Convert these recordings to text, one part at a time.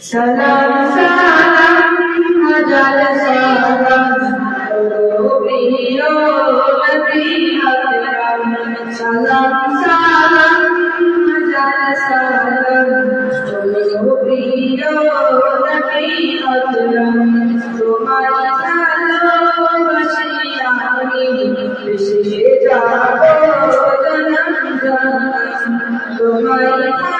সালাম সালাম হাজার সালাম প্রিয় আকরাম সালাম সালাম হাজার সালাম প্রিয় আকরাম তোমার ভালোবাসি আমি সে যাব জানা তোমার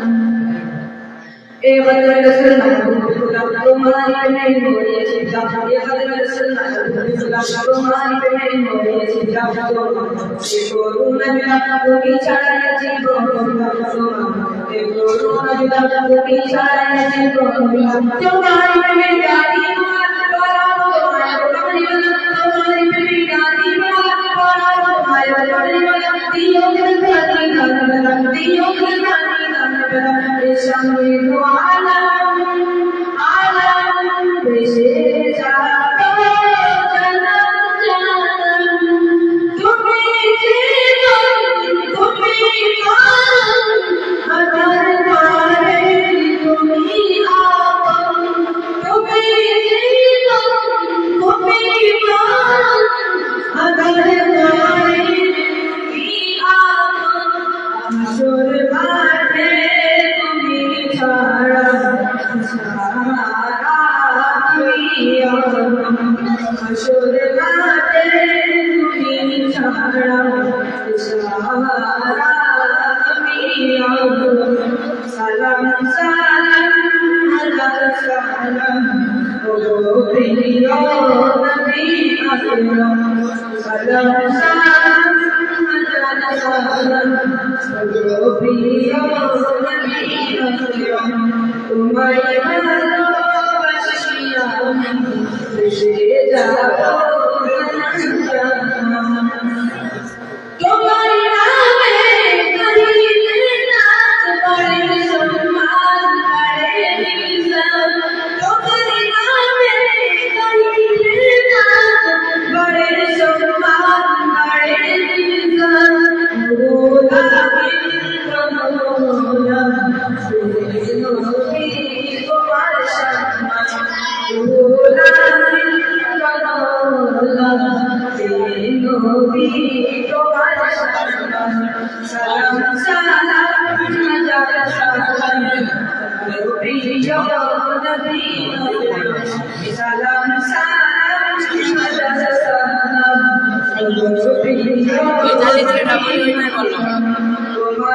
ايضا نزلنا اللهم انت من وليتك ايضا نزلنا اللهم انت من وليتك يقولون بحقك شهادة يقولون بحقك شهادة يوم علم من تعليم ولكن يجب ان يكون هناك إشمد على Shoulder, I'm a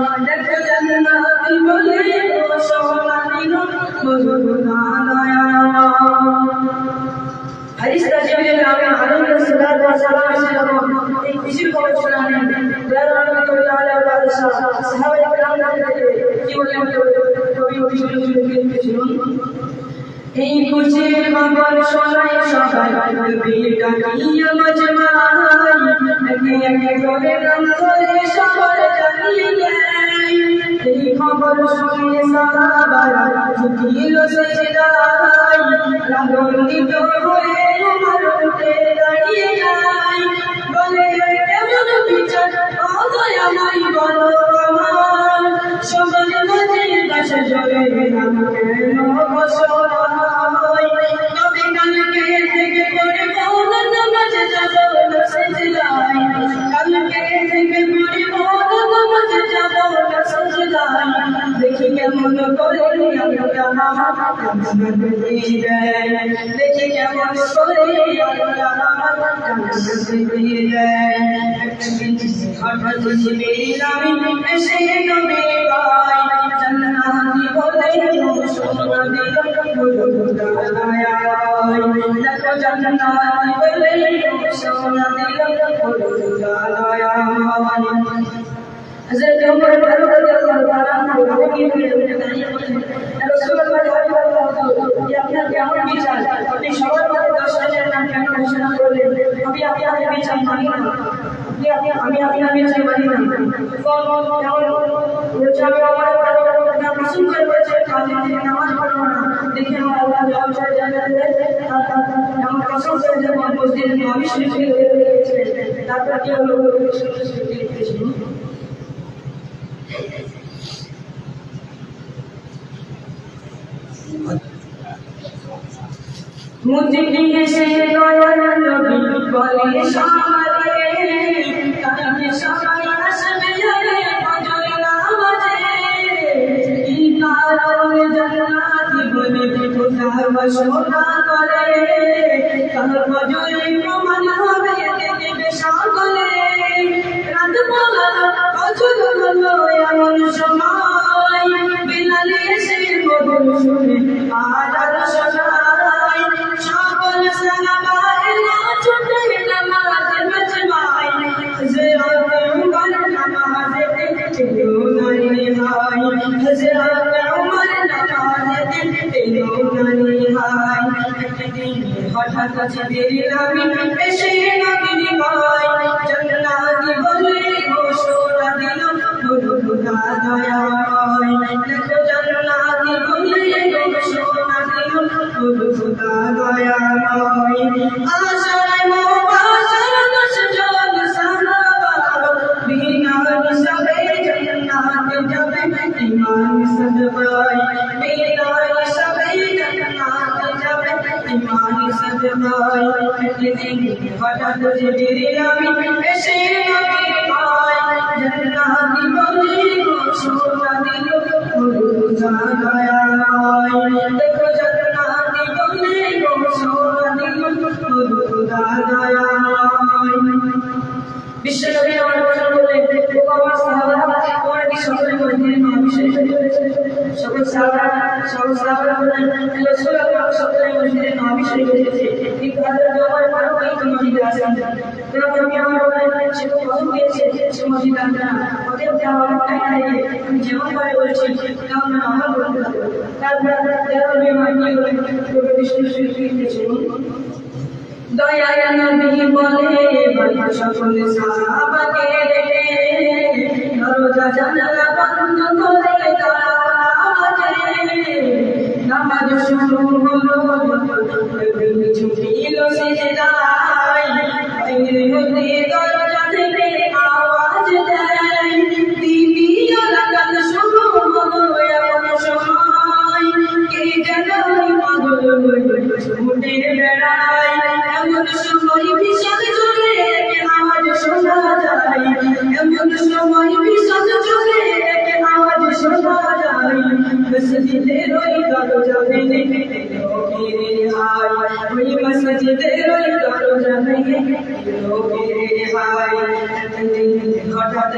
দয়ায় দেখ জান্নাতি বলে ঘোষণা দিল খোদা দয়ায় حديث تجمع العلماء عليه الصلاة والسلام يسلمون يجيب قول شرعني لا رحمة الله على بعض الصحابة الكرام কি বললেন কবি অভিযোগ এই খুশির খবর শোনাই সবাই কবি ডাকিয়া মজমাই এই খবর শুনে সাহাবারা ঝুঁকিল সেজদায় রাগন্বিত হয়ে উঠে দাঁড়িয়ে যায় বলে কেমন বিচার ও দয়াময় আমার সবার মাঝে বাসা জলে নাম আমরা আমার দিয়ে দেয় দেখি কেমন করে যে আপনার কেমন বিচার আপনি সবার মধ্যে দশ হাজার নাম কেন ঘোষণা করলেন আমি আপনার বিচার মানি না আমি আপনার বিচার মানি না বলছে আমি আমার রাসুল করে বলেছে কাজে নামাজ পড়বো না দেখে আমার আল্লাহ জবাব করে জানাতে আমার কসম করে যে মসজিদে আমি শিখিয়ে তারপর কি হলো মুজকি এসে দয়াল নবী বলে সমারে কানে সবাই আসবে ফজর নামাজে কি কারণে জান্নাতি বলে খোদা ঘোষণা জিবরিল আমিন এসে নবীর গায় জান্নাতি বলে ঘোষণা দিল খোদা দয়াময় দেখো জান্নাতি বিশ্বনবী আমার বললেন ও আমার সাহাবারা তোমরা কি সকলে মসজিদে নবী শরীফে চলেছে সকল সাহাবারা সকল সাহাবারা বললেন রাসূল পাক সকলে মসজিদে নবী শরীফে এসেছে কিন্তু হযরত ওমর ফারুক এই তো মসজিদে আসেন তখন আমি আমার বললেন সে তো কখন গিয়েছে সে মসজিদে আসবে না অতএব যা আমার টাইম লাগে আমি যেমন ভাবে বলছি তেমন আমার বলতে হবে তারপর তেরো বিমান নিয়ে বলে নামাজ শুরু লোকের হাই হঠাৎ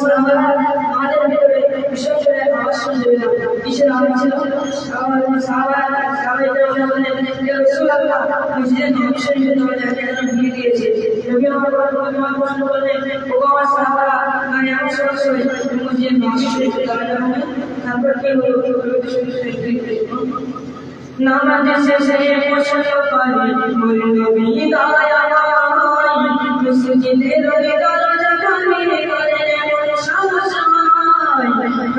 সাহাবারা আমাদের ভিতরে বিশেষ করে আওয়াজ শুনতে পেলাম। কিসের আওয়াজ ছিল। সাহাবারা তারপর কি মোর নবী দয়াময় মসজিদের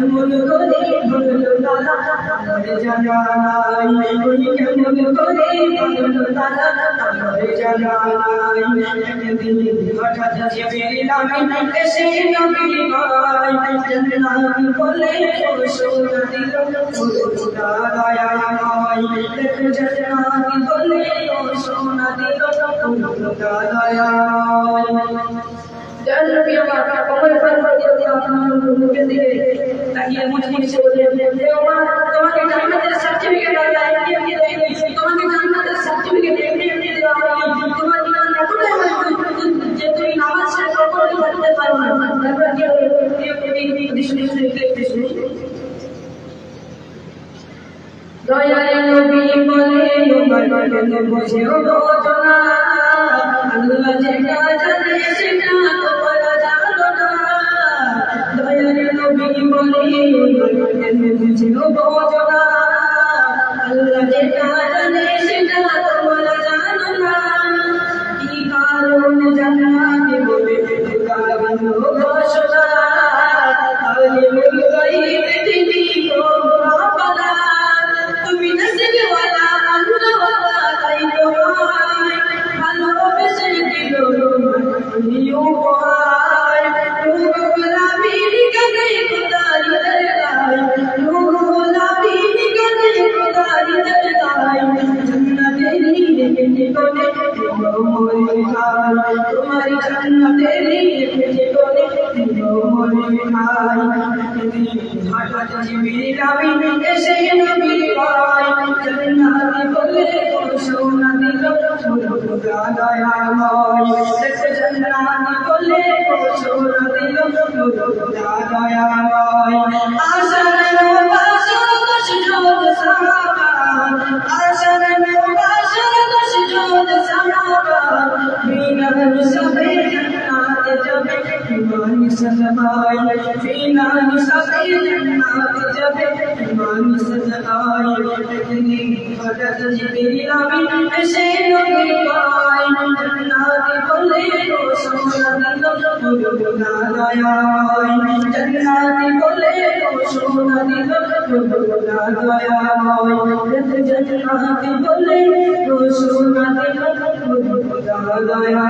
কেমন করে হলো তালা আমার জানা নাই ওই কেমন করে হলো তালা আমার জানা নাই একদিন হঠাৎ জিবরিল আমিন এসে নবী ভাই জান্নাত বলে সোনা দিল খোদা দয়াময় দেখ জান্নাত বলে সোনা দিল খোদা দয়াময় জান্নাতি আমার কবর পার করে দিয়ে আপনার মুখের দিকে তাকিয়ে মুছে মুছে বললেন হে তোমাকে জান্নাতের সার্টিফিকেট আল্লাহ এমনি এমনি দেয়নি তোমাকে জান্নাতের সার্টিফিকেট এমনি এমনি দেওয়া হয়নি তোমার ইমান এতটাই মজবুত যে তুমি নামাজ শেষ কখনো করতে পারো না তারপর কি শুনি দয়াল নবী বলে ওমর কেন বুঝেও বোঝনা জিবরিল আমিন এসে নবী পায় জান্নাতে বলে সোনা দিল খোদা দয়াময় দেখ জান্নাতে বলে সোনা দিল খোদা দয়াময় আশার বাসা দশ যোগ সাহাবা আশার বাসা দশ যোগ সাহাবা বিনা সবে জান্নাতে যাবে ইমান সজবাই मान सजा भले रो सो नया जत ना थी भोले रो सो नया जत ना थी भोले रो सो नया